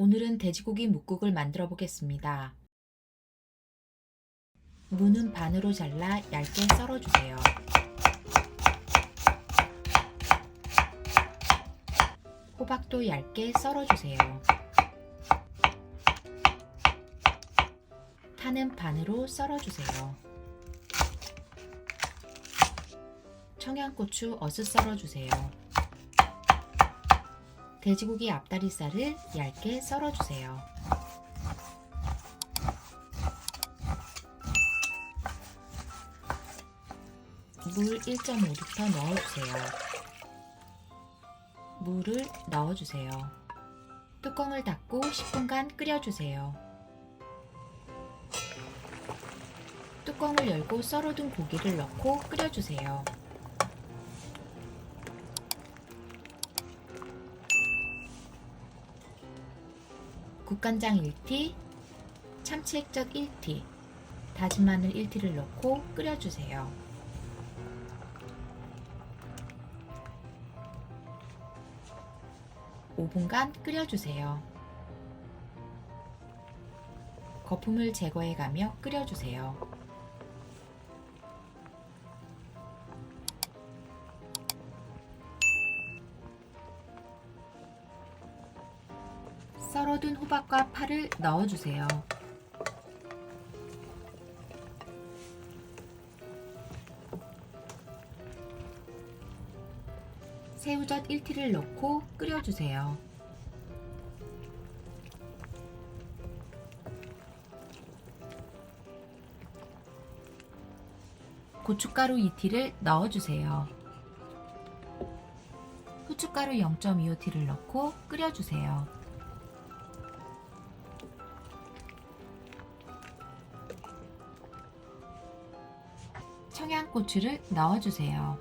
오늘은 돼지고기 묵국을 만들어 보겠습니다. 무는 반으로 잘라 얇게 썰어주세요. 호박도 얇게 썰어주세요. 파는 반으로 썰어주세요. 청양고추 어슷 썰어주세요. 돼지고기 앞다리살을 얇게 썰어주세요. 물 1.5리터 넣어주세요. 물을 넣어주세요. 뚜껑을 닫고 10분간 끓여주세요. 뚜껑을 열고 썰어둔 고기를 넣고 끓여주세요. 국간장 1티, 참치 액젓 1티, 다진 마늘 1티를 넣고 끓여주세요. (5분간) 끓여주세요. 거품을 제거해 가며 끓여주세요. 썰어둔 호박과 파를 넣어주세요. 새우젓 1티를 넣고 끓여주세요. 고춧가루 2티를 넣어주세요. 후춧가루 0.25티를 넣고 끓여주세요. 청양고추를 넣어주세요.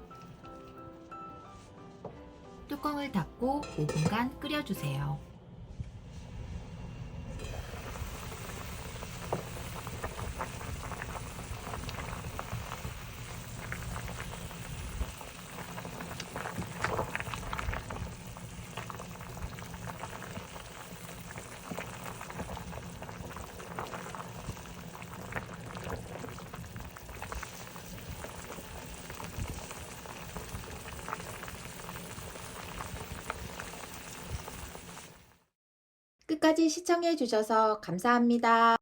뚜껑을 닫고 5분간 끓여주세요. 끝까지 시청해 주셔서 감사합니다.